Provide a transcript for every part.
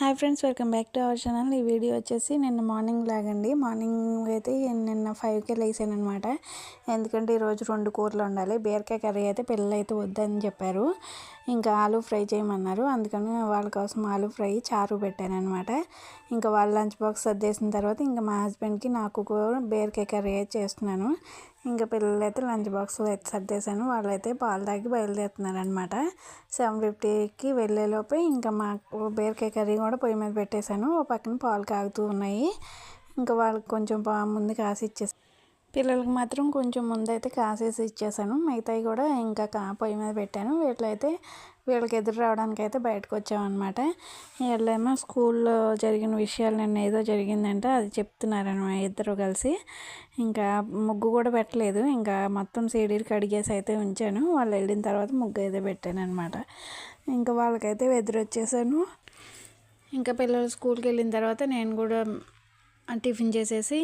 Hi friends welcome back to our channel. ఈ video వచ్చేసి నిన్న మార్నింగ్ లాగండి. మార్నింగ్ అయితే నిన్న ఫైవ్కే లేసాను అనమాట ఎందుకంటే ఈరోజు రెండు కూరలు ఉండాలి బీరకాయ కర్రీ అయితే పిల్లలు అయితే వద్దని చెప్పారు. ఇంకా ఆలు ఫ్రై చేయమన్నారు. అందుకని వాళ్ళ కోసం ఆలు ఫ్రై చారు పెట్టాను అనమాట ఇంకా వాళ్ళ లంచ్ బాక్స్ సర్దేసిన తర్వాత ఇంకా మా హస్బెండ్కి నాకు కూడా బీరకాయ కర్రీ అయితే చేస్తున్నాను. ఇంకా పిల్లలు అయితే లంచ్ బాక్స్లో అయితే సర్దేశాను. వాళ్ళైతే పాలు తాగి బయలుదేరుతున్నారనమాట సెవెన్ ఫిఫ్టీకి వెళ్ళేలోపే ఇంకా మాకు బీరకాయ కర్రీ కూడా పొయ్యి మీద పెట్టేశాను. ఓ పక్కన పాలు కాగుతూ ఉన్నాయి. ఇంకా వాళ్ళకి కొంచెం ముందు కాసి ఇచ్చేసి పిల్లలకి మాత్రం కొంచెం ముందైతే కాసేసి ఇచ్చేసాను. మిగతాయి కూడా ఇంకా కా పొయ్యి మీద పెట్టాను. వీటిలో అయితే వీళ్ళకి ఎదురు రావడానికి అయితే బయటకు వచ్చామన్నమాట. వీళ్ళేమో స్కూల్లో జరిగిన విషయాలు నిన్న ఏదో జరిగిందంటే అది చెప్తున్నారనమాట ఇద్దరు కలిసి. ఇంకా ముగ్గు కూడా పెట్టలేదు. ఇంకా మొత్తం సీడీలు కడిగేసి అయితే ఉంచాను. వాళ్ళు వెళ్ళిన తర్వాత ముగ్గు అయితే పెట్టాను అనమాట ఇంకా వాళ్ళకైతే ఎదురు వచ్చేసాను ఇంకా పిల్లలు స్కూల్కి వెళ్ళిన తర్వాత నేను కూడా టిఫిన్ చేసేసి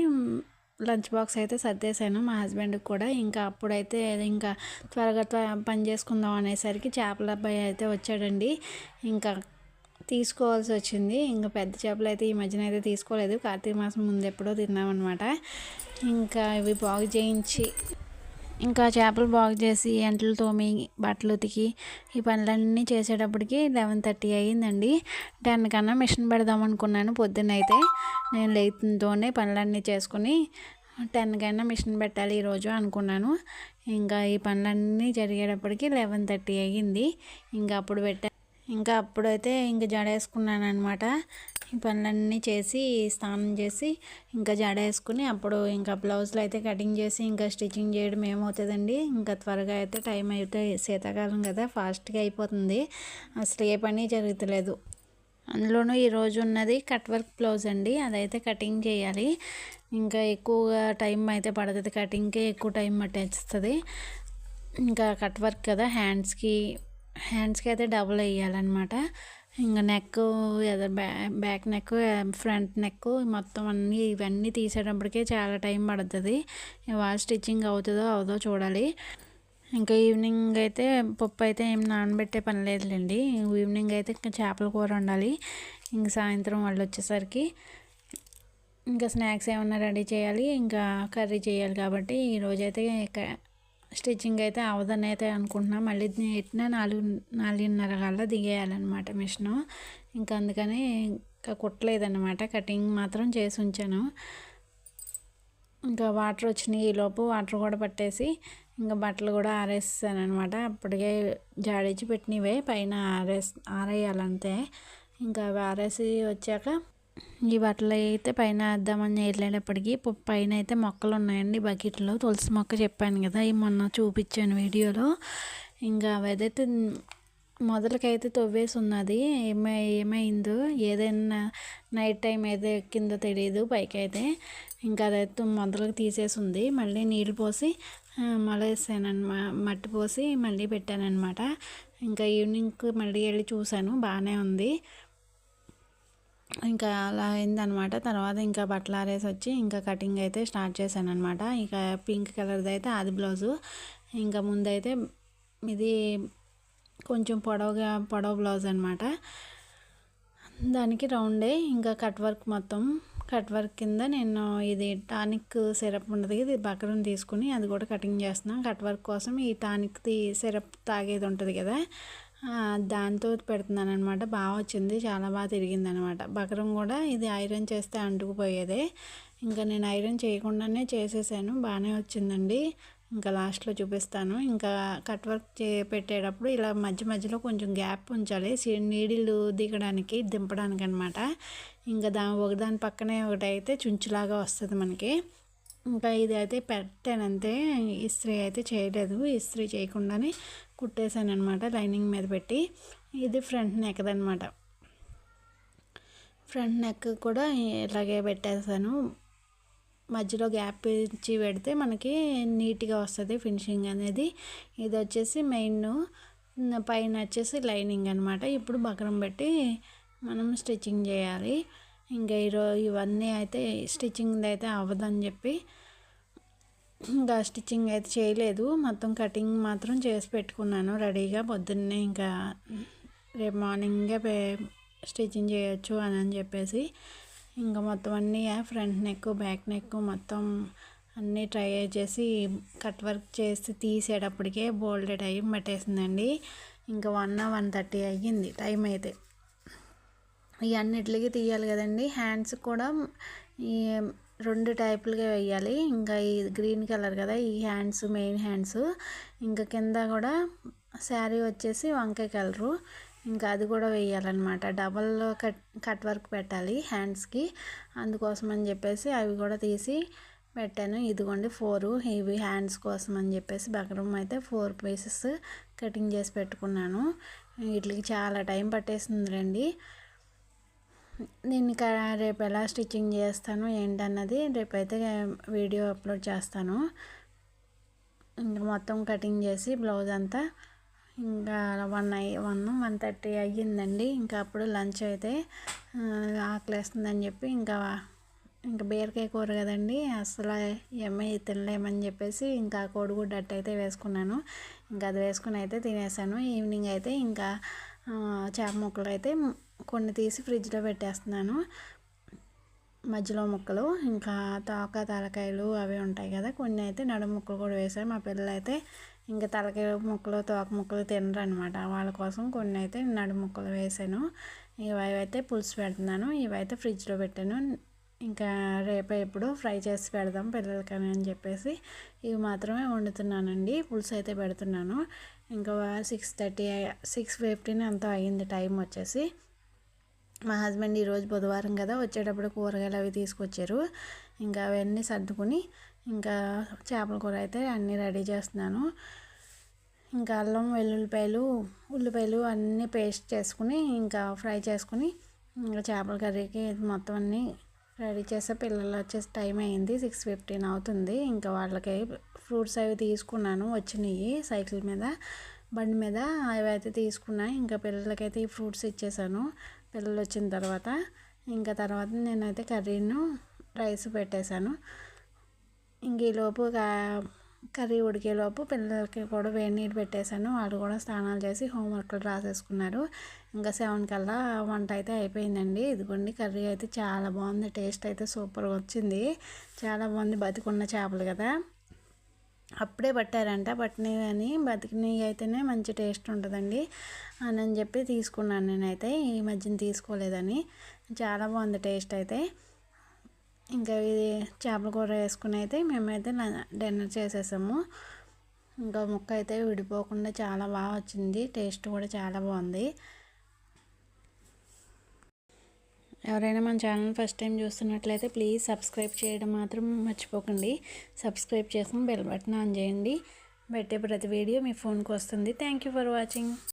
లంచ్ బాక్స్ అయితే సర్దేశాను మా హస్బెండ్కి కూడా. ఇంకా అప్పుడైతే ఇంకా త్వరగా పని చేసుకుందాం అనేసరికి చేపల అబ్బాయి అయితే వచ్చాడండి. ఇంకా తీసుకోవాల్సి వచ్చింది. ఇంకా పెద్ద చేపలు అయితే ఈ మధ్యన అయితే తీసుకోలేదు. కార్తీక మాసం ముందు ఎప్పుడో తిన్నామన్నమాట ఇంకా ఇవి బాగు చేయించి ఇంకా చేపలు బాగు చేసి ఎంటలు తోమి బట్టలు ఉతికి ఈ పనులన్నీ చేసేటప్పటికి లెవెన్ థర్టీ అయ్యిందండి. టెన్ కన్నా మిషన్ పెడదాం అనుకున్నాను పొద్దున్నైతే. నేను లేతుతోనే పనులన్నీ చేసుకుని టెన్ కన్నా మిషన్ పెట్టాలి ఈరోజు అనుకున్నాను. ఇంకా ఈ పనులన్నీ జరిగేటప్పటికి లెవెన్ థర్టీ అయ్యింది. ఇంకా అప్పుడు పెట్టా ఇంకా అప్పుడైతే ఇంకా జడేసుకున్నాను అనమాట ఈ పనులన్నీ చేసి స్నానం చేసి ఇంకా జడ వేసుకుని అప్పుడు ఇంకా బ్లౌజ్లు అయితే కటింగ్ చేసి ఇంకా స్టిచ్చింగ్ చేయడం ఏమవుతుందండి? ఇంకా త్వరగా అయితే టైం అయితే శీతాకాలం కదా ఫాస్ట్గా అయిపోతుంది. అసలు ఏ పని జరుగుతలేదు. అందులోనూ ఈరోజు ఉన్నది కట్ వర్క్ బ్లౌజ్ అండి. అదైతే కటింగ్ చేయాలి. ఇంకా ఎక్కువగా టైం అయితే పడుతుంది. కటింగ్కే ఎక్కువ టైం పట్టేస్తుంది. ఇంకా కట్ వర్క్ కదా హ్యాండ్స్కి హ్యాండ్స్కి అయితే డబుల్ వేయాలన్నమాట. ఇంకా నెక్ బ్యా బ్యాక్ నెక్ ఫ్రంట్ నెక్ మొత్తం అన్నీ ఇవన్నీ తీసేటప్పటికే చాలా టైం పడుతుంది. ఇవాళ స్టిచ్చింగ్ అవుతుందో అవుదో చూడాలి. ఇంకా ఈవినింగ్ అయితే పప్పు అయితే ఏం నానబెట్టే పని లేదులేండి. ఈవినింగ్ అయితే ఇంకా చేపల కూర ఉండాలి ఇంక సాయంత్రం వాళ్ళు వచ్చేసరికి ఇంకా స్నాక్స్ ఏమన్నా రెడీ చేయాలి ఇంకా కర్రీ చేయాలి కాబట్టి ఈరోజైతే స్టిచ్చింగ్ అయితే అవదని అయితే అనుకుంటున్నా. మళ్ళీ ఎట్టినా నాలుగు నాలుగున్నర కల్లా దిగేయాలన్నమాట మిషను. ఇంకా అందుకని ఇంకా కుట్టలేదన్నమాట. కటింగ్ మాత్రం చేసి ఉంచాను. ఇంకా వాటర్ వచ్చినాయి ఈలోపు వాటర్ కూడా పట్టేసి ఇంకా బట్టలు కూడా ఆరేసాను అనమాట అప్పటికే జాడించి పెట్టినవే పైన ఆరేసి ఆరేయాలంతే. ఇంకా అవి ఆరేసి వచ్చాక ఈ బట్టలు అయితే పైన వేద్దామని వెళ్ళేటప్పటికి పైన అయితే మొక్కలు ఉన్నాయండి బకెట్లో. తులసి మొక్క చెప్పాను కదా ఈ మొన్న చూపించాను వీడియోలో. ఇంకా అదైతే మొదలకైతే తవ్వేసి ఉన్నది ఏమై ఏమైందో ఏదైనా నైట్ టైం అయితే ఎక్కిందో తెలియదు పైకి అయితే ఇంకా అదైతే మొదలకు తీసేసి ఉంది మళ్ళీ నీళ్ళు పోసి మళ్ళీ మట్టి పోసి మళ్ళీ పెట్టానమాట ఇంకా ఈవినింగ్కి మళ్ళీ వెళ్ళి చూశాను. బాగానే ఉంది. ఇంకా అలా అయిందనమాట. తర్వాత ఇంకా బట్టలు ఆరేసి వచ్చి ఇంకా కటింగ్ అయితే స్టార్ట్ చేశాను అనమాట ఇంకా పింక్ కలర్ది అయితే అది బ్లౌజు. ఇంకా ముందైతే ఇది కొంచెం పొడవుగా పొడవు బ్లౌజ్ అనమాట దానికి రౌండే ఇంకా కట్ వర్క్ మొత్తం. కట్ వర్క్ కింద నేను ఇది టానిక్ సిరప్ ఉండదు ఇది బకరం తీసుకుని అది కూడా కటింగ్ చేస్తున్నాను కట్ వర్క్ కోసం ఈ టానిక్ది సిరప్ తాగేది ఉంటుంది కదా దాంతో పెడుతున్నాను అనమాట బాగా వచ్చింది చాలా బాగా తిరిగింది అనమాట బకరం కూడా ఇది ఐరన్ చేస్తే అంటుకుపోయేదే. ఇంకా నేను ఐరన్ చేయకుండానే చేసేసాను బాగానే వచ్చిందండి. ఇంకా లాస్ట్లో చూపిస్తాను. ఇంకా కట్ వర్క్ చే పెట్టేటప్పుడు ఇలా మధ్య మధ్యలో కొంచెం గ్యాప్ ఉంచాలి. నీడిళ్ళు దిగడానికి దింపడానికి అనమాట ఇంకా దా ఒకదాని పక్కనే ఒకటి అయితే చుంచులాగా వస్తుంది మనకి. ఇంకా ఇది అయితే పెట్టానంతే. ఇస్త్రీ అయితే చేయలేదు. ఇస్త్రీ చేయకుండానే కుట్టేశాను అనమాట లైనింగ్ మీద పెట్టి. ఇది ఫ్రంట్ నెక్దనమాట. ఫ్రంట్ నెక్ కూడా ఇలాగే పెట్టేశాను. మధ్యలో గ్యాప్ ఇచ్చి పెడితే మనకి నీట్గా వస్తుంది ఫినిషింగ్ అనేది. ఇది వచ్చేసి మెయిన్ పైన వచ్చేసి లైనింగ్ అనమాట ఇప్పుడు బకరం పెట్టి మనం స్టిచ్చింగ్ చేయాలి. ఇంకా ఈరోజు ఇవన్నీ అయితే స్టిచ్చింగ్ అయితే అవ్వదని చెప్పి ఇంకా స్టిచ్చింగ్ అయితే చేయలేదు. మొత్తం కటింగ్ మాత్రం చేసి పెట్టుకున్నాను. రెడీగా పొద్దున్నే ఇంకా రేపు మార్నింగే స్టిచ్చింగ్ చేయొచ్చు అని అని చెప్పేసి. ఇంకా మొత్తం అన్నీ ఫ్రంట్ నెక్ బ్యాక్ నెక్ మొత్తం అన్నీ ట్రై చేసి కట్ వర్క్ చేసి తీసేటప్పటికే బోల్డ్ టైం పట్టేసిందండి. ఇంకా వన్ వన్ థర్టీ అయ్యింది టైం అయితే. ఇవన్నిటికి తీయాలి కదండి. హ్యాండ్స్ కూడా ఈ రెండు టైపులుగా వేయాలి. ఇంకా ఈ గ్రీన్ కలర్ కదా ఈ హ్యాండ్స్ మెయిన్ హ్యాండ్స్. ఇంకా కింద కూడా శారీ వచ్చేసి వంకాయ కలరు. ఇంకా అది కూడా వేయాలన్నమాట. డబల్ కట్ కట్ వర్క్ పెట్టాలి హ్యాండ్స్కి అందుకోసం అని చెప్పేసి అవి కూడా తీసి పెట్టాను. ఇదిగోండి ఫోర్ ఇవి హ్యాండ్స్ కోసం అని చెప్పేసి బకరం అయితే ఫోర్ పీసెస్ కటింగ్ చేసి పెట్టుకున్నాను. వీటికి చాలా టైం పట్టేసింది రండి నేను రేపు ఎలా స్టిచ్చింగ్ చేస్తాను ఏంటన్నది రేపైతే వీడియో అప్లోడ్ చేస్తాను. ఇంకా మొత్తం కటింగ్ చేసి బ్లౌజ్ అంతా ఇంకా వన్ అయ్యి వన్ వన్ థర్టీ అయ్యిందండి. ఇంకా అప్పుడు లంచ్ అయితే ఆకలేస్తుందని చెప్పి ఇంకా ఇంకా బీరకాయ కూర కదండి అసలు ఎమ్మె తినలేమని చెప్పేసి ఇంకా కోడిగుడ్డు అట్ట అయితే వేసుకున్నాను. ఇంకా అది వేసుకుని అయితే తినేసాను. ఈవినింగ్ అయితే ఇంకా చేప ముక్కలు అయితే కొన్ని తీసి ఫ్రిడ్జ్లో పెట్టేస్తున్నాను. మధ్యలో ముక్కలు ఇంకా తోక తలకాయలు అవి ఉంటాయి కదా కొన్ని అయితే నడుము ముక్కలు కూడా వేసాను. మా పిల్లలు అయితే ఇంకా తలకాయ ముక్కలు తోక ముక్కలు తినరు అనమాట వాళ్ళ కోసం కొన్ని అయితే నడు ముక్కలు వేసాను. ఇవి అయితే పులుసు పెడుతున్నాను. ఇవైతే ఫ్రిడ్జ్లో పెట్టాను. ఇంకా రేపే ఎప్పుడు ఫ్రై చేసి పెడదాం పిల్లలకని అని చెప్పేసి ఇవి మాత్రమే వండుతున్నానండి. పులుసు అయితే పెడుతున్నాను. ఇంకా సిక్స్ థర్టీ సిక్స్ ఫిఫ్టీన్ అంతా అయ్యింది టైం వచ్చేసి. మా హస్బెండ్ ఈరోజు బుధవారం కదా వచ్చేటప్పుడు కూరగాయలు అవి తీసుకొచ్చారు. ఇంకా అవన్నీ సర్దుకుని ఇంకా చేపల కూర అయితే అన్నీ రెడీ చేస్తున్నాను. ఇంకా అల్లం వెల్లుల్లిపాయలు ఉల్లిపాయలు అన్నీ పేస్ట్ చేసుకుని ఇంకా ఫ్రై చేసుకుని ఇంకా చేపల కర్రీకి మొత్తం అన్నీ రెడీ చేసే పిల్లలు వచ్చేసి టైం అయింది. సిక్స్ ఫిఫ్టీన్ అవుతుంది. ఇంకా వాళ్ళకి ఫ్రూట్స్ అవి తీసుకున్నాను వచ్చినాయి సైకిల్ మీద బండి మీద. అవి అయితే తీసుకున్నా. ఇంకా పిల్లలకైతే ఈ ఫ్రూట్స్ ఇచ్చేసాను. పిల్లలు వచ్చిన తర్వాత. ఇంకా తర్వాత నేనైతే కర్రీను రైస్ పెట్టేశాను. ఇంక ఈలోపు కర్రీ ఉడికేలోపు పిల్లలకి కూడా వేడి నీళ్ళు పెట్టేశాను. వాళ్ళు కూడా స్నానాలు చేసి హోంవర్క్లు రాసేసుకున్నారు. ఇంకా సెవెన్ కల్లా వంట అయితే అయిపోయిందండి. ఇదిగోండి కర్రీ అయితే చాలా బాగుంది. టేస్ట్ అయితే సూపర్గా వచ్చింది. చాలా బాగుంది బతికున్న చేపలు కదా. అప్పుడే పట్టారంట. పట్టినవి కానీ బతికినవి అయితేనే మంచి టేస్ట్ ఉంటుందండి అని అని చెప్పి తీసుకున్నాను నేనైతే. ఈ మధ్యన తీసుకోలేదని. చాలా బాగుంది టేస్ట్ అయితే. ఇంకా ఇది చేపల కూర వేసుకుని అయితే మేమైతే డిన్నర్ చేసేసాము. ఇంకా ముక్క అయితే విడిపోకుండా చాలా బాగా వచ్చింది. టేస్ట్ కూడా చాలా బాగుంది. ఎవరైనా మన ఛానల్ ఫస్ట్ టైం చూస్తున్నట్లయితే ప్లీజ్ సబ్స్క్రైబ్ చేయడం మాత్రం మర్చిపోకండి. సబ్స్క్రైబ్ చేసుకుని బెల్ బటన్ ఆన్ చేయండి. పెట్టే ప్రతి వీడియో మీ ఫోన్కి వస్తుంది. Thank you for watching.